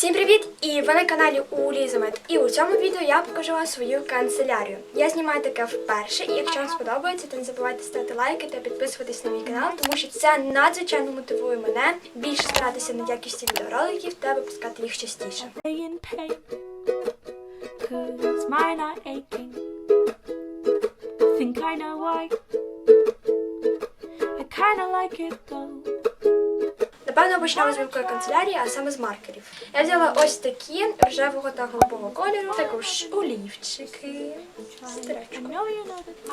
Всім привіт! І ви на каналі Улізамет. І у цьому відео я покажу вам свою канцелярію. Я знімаю таке вперше, і якщо вам сподобається, то не забувайте ставити лайки та підписуватись на мій канал, тому що це надзвичайно мотивує мене більше старатися над якістю відеороликів та випускати їх частіше. Think I know why. I kinda like it though. Напевно, почнемо з великої канцелярії, а саме з маркерів. Я взяла ось такі рожевого та голубого кольору, також олівчики, стирачку.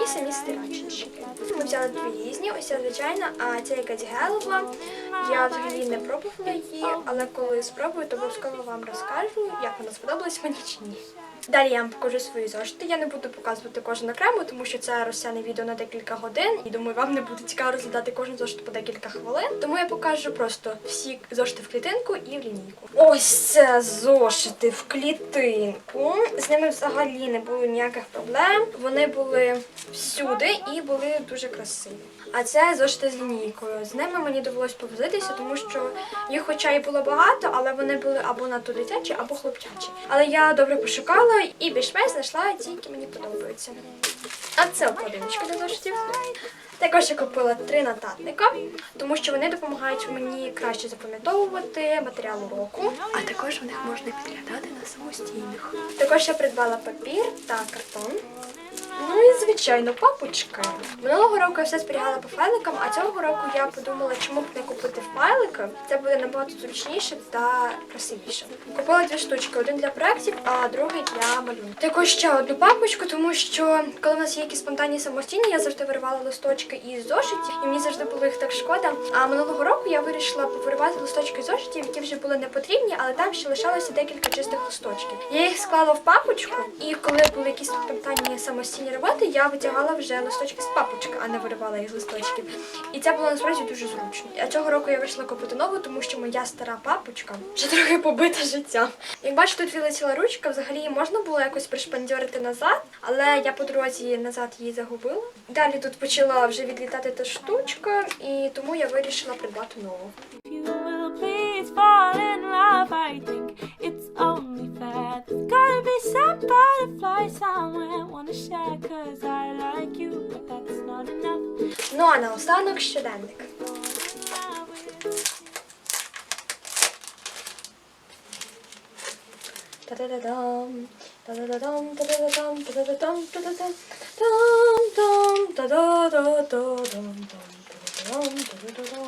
І самі стирачечки. Ми взяли дві різні, ось ця звичайна, а ця якась гелова. Я взагалі не пробувала її, але коли спробую, то обов'язково вам розкажу, як вона сподобалась мені чи ні. Далі я вам покажу свої зошити. Я не буду показувати кожен окремо, тому що це розтягне відео на декілька годин. І думаю, вам не буде цікаво розглядати кожен зошит по декілька хвилин. Тому я покажу просто всі зошити в клітинку і в лінійку. Ось це зошити в клітинку. З ними взагалі не було ніяких проблем. Вони були всюди і були дуже красиві. А це зошити з лінійкою. З ними мені довелось повозитися, тому що їх, хоча і було багато, але вони були або надто дитячі, або хлопчачі. Але я добре пошукала і більш-менш знайшла ті, які мені подобаються. А це обкладиночка для зошитів. Також я купила три нотатника, тому що вони допомагають мені краще запам'ятовувати матеріал уроку, а також в них можна підглядати на самостійних. Також я придбала папір та картон. Ну і звичайно, папочка. Минулого року я все зберігала по файликам, а цього року я подумала, чому б не купити файлики. Це буде набагато зручніше та красивіше. Купила дві штучки: один для проєктів, а другий для малюнку. Також ще одну папочку, тому що коли в нас є якісь спонтанні самостійні, я завжди виривала листочки із зошитів, і мені завжди було їх так шкода. А минулого року я вирішила повиривати листочки зошитів, які вже були не потрібні, але там ще лишалося декілька чистих листочків. Я їх склала в папочку, і коли були якісь спонтанні самостійні роботи, я витягала вже листочки з папочки, а не виривала їх з листочків. І це було насправді дуже зручно. А цього року я вирішила купити нову, тому що моя стара папочка вже трохи побита життям. Як бачите, тут відлетіла ручка, взагалі її можна було якось пришпандьорити назад, але я по дорозі назад її загубила. Далі тут почала вже відлітати та штучка, і тому я вирішила придбати нову. butterfly somewhere. Wanna share cause I like you, but that's not enough. Ну а наостанок щоденник. Та-да-да-дам, та-да-да-дам, та-да-да-дам, та-да-да-дам, та-да-дам, дам-дам, та-да-да-да-дам, дам, та-да-да-дам,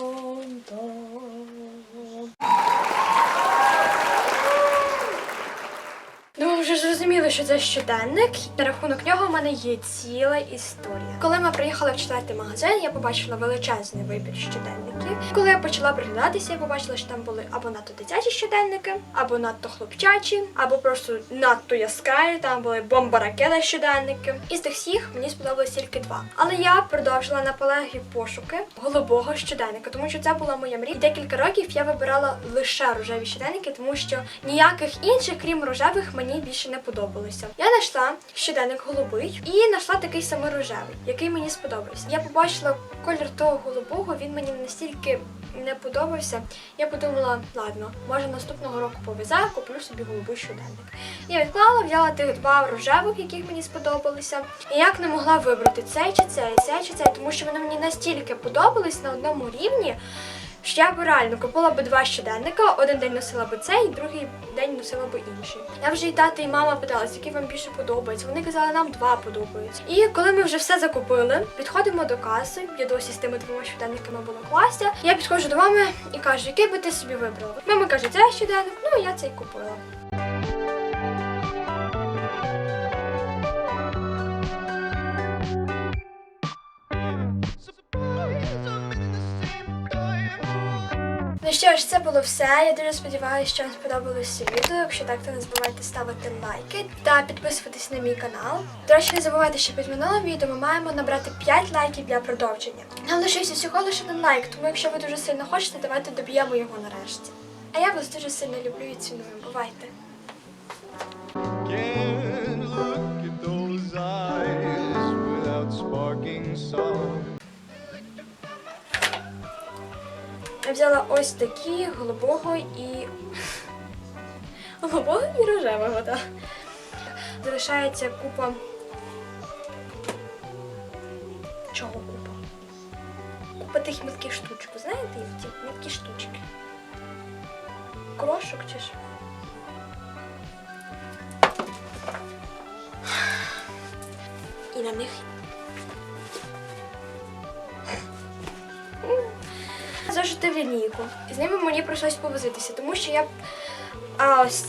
Вже зрозуміли, що це щоденник. На рахунок нього в мене є ціла історія. Коли ми приїхали в четвертий магазин, я побачила величезний вибір щоденників. Коли я почала приглядатися, я побачила, що там були або надто дитячі щоденники, або надто хлопчачі, або просто надто яскраві. Там були бомбаракеда щоденники. Із тих всіх мені сподобалось тільки два. Але я продовжила наполеглі пошуки голубого щоденника, тому що це була моя мрія. Декілька років я вибирала лише рожеві щоденники, тому що ніяких інших, крім рожевих, мені більше не подобалося. Я знайшла щоденник голубий і знайшла такий самий рожевий, який мені сподобався. Я побачила колір того голубого, він мені настільки не подобався. Я подумала, ладно, може наступного року пов'язаю, куплю собі голубий щоденник. Я відклала, взяла тих два рожевих, яких мені сподобалися. І як не могла вибрати цей чи цей, цей чи цей, тому що вони мені настільки подобались на одному рівні. Що я б реально купила б два щоденника, один день носила б цей, другий день носила б інший. Я вже і тата, і мама питалася, який вам більше подобається. Вони казали, нам два подобаються. І коли ми вже все закупили, підходимо до каси. Я досі з тими двома щоденниками була в класі. Я підходжу до мами і кажу, який би ти собі вибрала? Мама каже, цей щоденник, ну я цей купила. Що ж, це було все. Я дуже сподіваюся, що вам сподобалося відео. Якщо так, то не забувайте ставити лайки та підписуватись на мій канал. До речі, не забувайте, що під минулим відео ми маємо набрати 5 лайків для продовження. Нам лишився всього лише один лайк, тому якщо ви дуже сильно хочете, давайте доб'ємо його нарешті. А я вас дуже сильно люблю і ціную. Бувайте! Я взяла ось такі голубого і голубого і рожевого, так. Залишається купа. Чого купа? Купа тих мілких штучок. Знаєте, їх ті мілкі штучки. Крошок чи що? І на них зажити в лінійку. І з ними мені прийшлось повозитися, тому що я. А ось